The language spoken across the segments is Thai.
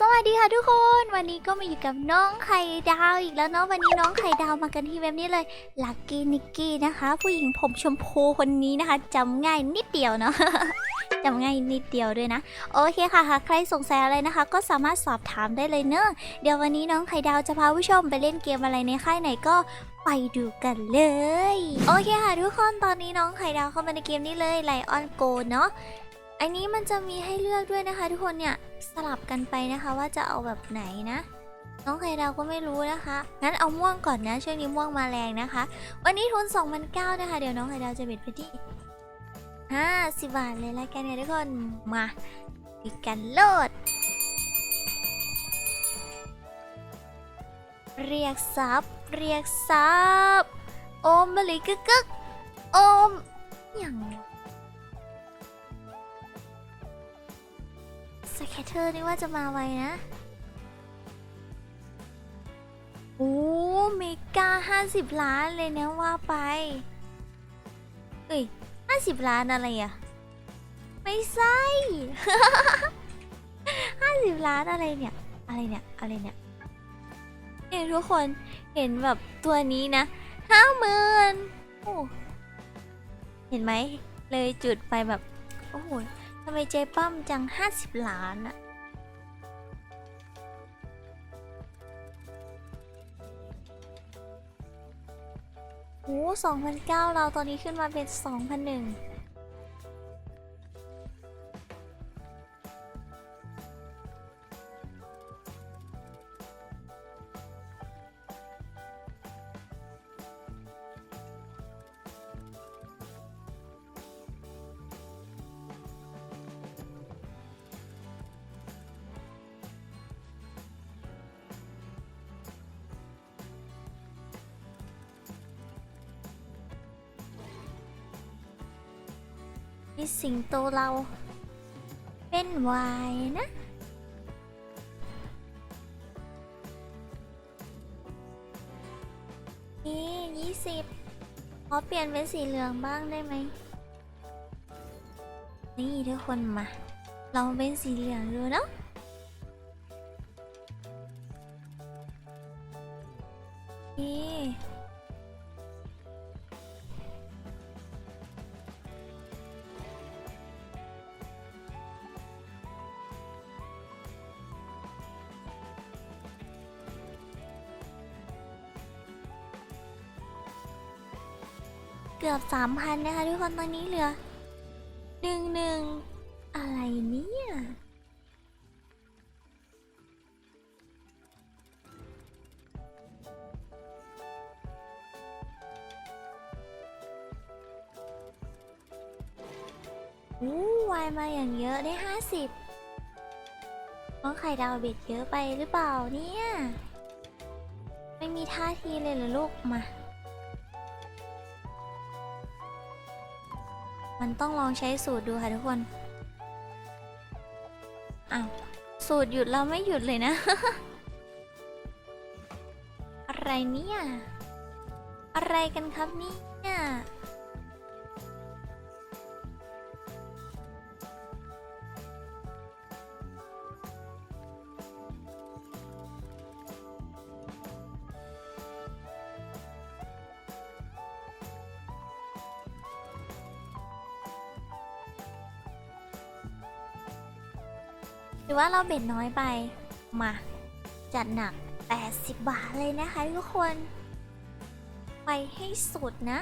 สวัสดีค่ะทุกคนวันนี้ก็มาอยู่กับน้องไข่ดาวอีกแล้วเนาะวันนี้น้องไข่ดาวมากันที่เว็บนี้เลยลักกี้นิกกี้นะคะ ผู้หญิงผมชมพูคนนี้นะคะจำง่ายนิดเดียวเนาะจำง่ายนิดเดียวด้วยนะ โอเคค่ะหากใครสงสัยอะไรนะคะ ก็สามารถสอบถามได้เลยเนอะเดี๋ยววันนี้น้องไข่ดาวจะพาผู้ชมไปเล่นเกมอะไรในค่ายไหนก็ไปดูกันเลย โอเคค่ะทุกคนตอนนี้น้องไข่ดาวเข้ามาในเกมนี้เลยไลออนโกเนาะ อันนี้มันจะมีให้เลือกด้วยนะคะ ทุกคนเนี่ยสลับกันไปนะคะว่าจะเอาแบบไหนนะ น้องไข่ดาวก็ไม่รู้นะคะงั้นเอาม่วงก่อนนะช่วงนี้ม่วงมาแรงนะคะ วันนี้ทุน2 0 0นะคะเดี๋ยวน้องไข่ดาวจะเบ็ดไปที่50บาทเลยละกันเนี่ยทุกคนมาดิกันโลด เรียกซับเรียกซับโอมมะลิกึกกึกโอมอย่าง แคเตอร์นี่ว่าจะมาไวนะ โอ้เมกาห้าสิบล้านเลยนะว่าไป เอ้ยห้าสิบล้านอะไรอะไม่ใช่ห้าสิบล้านอะไรเนี่ย อะไรเนี่ย อะไรเนี่ยเนี่ยทุกคนเห็นแบบตัวนี้นะห้าหมื่นโอ้เห็นไหม เลยจุดไปแบบ โอ้โห ทำไมใจปั้มจัง 50 ล้านอะโอ้2009เราตอนนี้ขึ้นมาเป็น2001นี่ สิงโตเรา เป็นวายนะ นี่ยี่สิบขอเปลี่ยนเป็นสีเหลืองบ้างได้ไหม นี่ทุกคนมา ลองเป็นสีเหลืองดูเนาะนี่ เกือบสามพันนะคะทุกคนตอนนี้เหลือหนึ่งหนึ่งอะไรเนี่ยอู้วายมาอย่างเยอะได้ห้าสิบน้องไข่ดาวเบ็ดเยอะไปหรือเปล่าเนี่ย ไม่มีท่าทีเลยเหรอลูกมา มันต้องลองใช้สูตรดูค่ะทุกคน อ้าว สูตรหยุดเราไม่หยุดเลยนะ อะไรเนี่ย อะไรกันครับเนี่ย รือว่าเราเบ็ดน้อยไป มา จัดหนัก 80 บาทเลยนะคะทุกคน ไปให้สุดนะ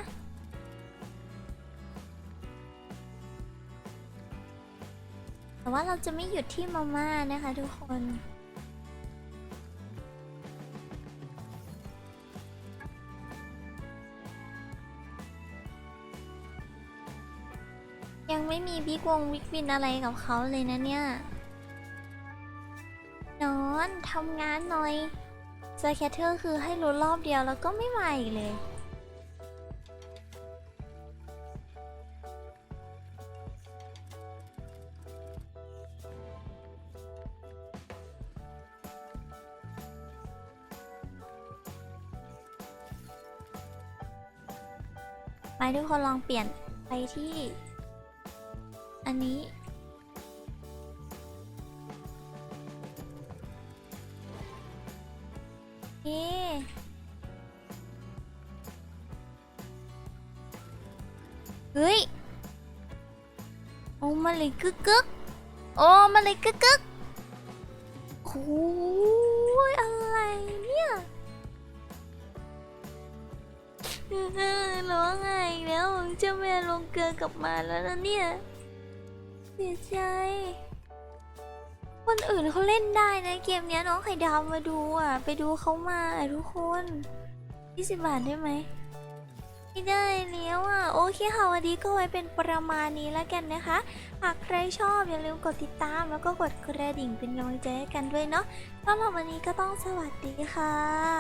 แต่ว่าเราจะไม่หยุดที่มาม่านะคะทุกคนยังไม่มีบิ๊กวงบิ๊กบินอะไรกับเขาเลยนะเนี่ย อนทำงานหน่อยสแคทเตอร์คือให้รู้รอบเดียวแล้วก็ไม่มาอีกเลย ไปทุกคนลองเปลี่ยนไปที่ อันนี้ เอ๊เฮ้ย โอ้มาเลยกึกกึกโอ้มาเลยกึกกึกโอ้ยอะไรเนี่ยร้องไห้แล้วเจ้าแม่ลงเกลือกลับมาแล้วนะเนี่ย เสียใจ คนอื่นเขาเล่นได้นะเกมเนี้ยน้องไข่ดาวมาดูอะ ไปดูเขามาอะทุกคน20บาทได้ไหมไม่ได้แล้วอะ โอเคค่ะวันนี้ก็ไว้เป็นประมาณนี้แล้วกันนะคะ หากใครชอบอย่าลืมกดติดตามแล้วก็กดกระดิ่งเป็นกำลังใจให้กันด้วยเนาะสำหรับวันนี้ก็ต้องสวัสดีค่ะ